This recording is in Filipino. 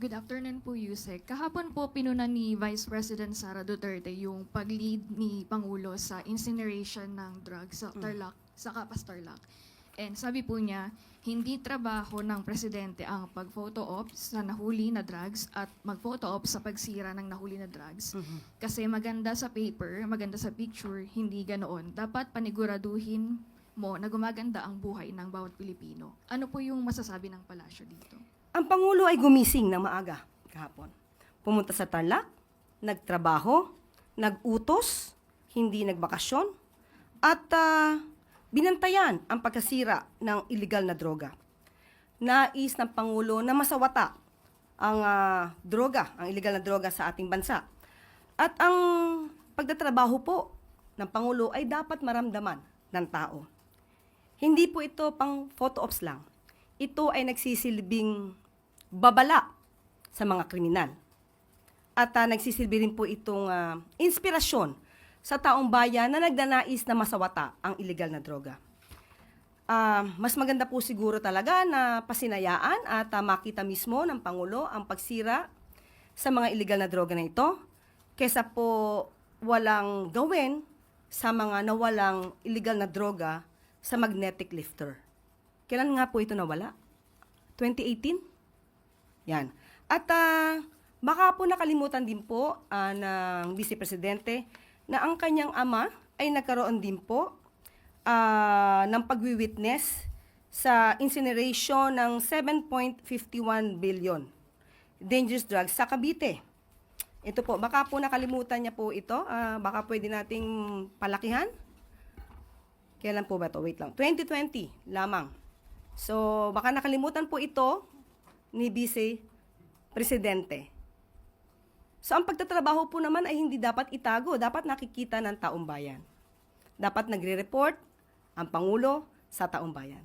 Good afternoon po, Yusek. Kahapon po pinuna ni Vice President Sara Duterte yung pag-lead ni Pangulo sa incineration ng drugs sa Tarlac, sa Kapas Tarlac. And sabi po niya, hindi trabaho ng presidente ang pag-photo op sa nahuli na drugs at mag-photo op sa pagsira ng nahuli na drugs. Kasi maganda sa paper, maganda sa picture, hindi ganoon. Dapat paniguraduhin mo na gumaganda ang buhay ng bawat Pilipino. Ano po yung masasabi ng palasyo dito? Ang Pangulo ay gumising ng maaga kahapon. Pumunta sa Tarlac, nagtrabaho, nagutos, hindi nagbakasyon, at ah, binantayan ang pagkasira ng illegal na droga. Nais ng Pangulo na masawata ang ah, droga, ang illegal na droga sa ating bansa. At ang pagtatrabaho po ng Pangulo ay dapat maramdaman ng tao. Hindi po ito pang photo ops lang. Ito ay nagsisilbing babala sa mga kriminal. At ah, nagsisilbi rin po itong ah, inspirasyon sa taong bayan na nagnanais na masawata ang illegal na droga. Ah, mas maganda po siguro talaga na pasinayaan at ah, makita mismo ng Pangulo ang pagsira sa mga illegal na droga na ito kesa po walang gawin sa mga nawalang illegal na droga sa magnetic lifter. Kailan nga po ito nawala? 2018? Yan. At ah, baka po nakalimutan din po ah, ng Vice Presidente na ang kanyang ama ay nagkaroon din po ah, ng pagwi-witness sa incineration ng 7.51 billion dangerous drugs sa Cavite. Ito po, baka po nakalimutan niya po ito. Ah, baka pwede nating palakihan. Kailan po ba to? Wait lang. 2020 lamang. So, baka nakalimutan po ito ni Vice Presidente. So, ang pagtatrabaho po naman ay hindi dapat itago. Dapat nakikita ng taong bayan. Dapat nagre-report ang Pangulo sa taong bayan.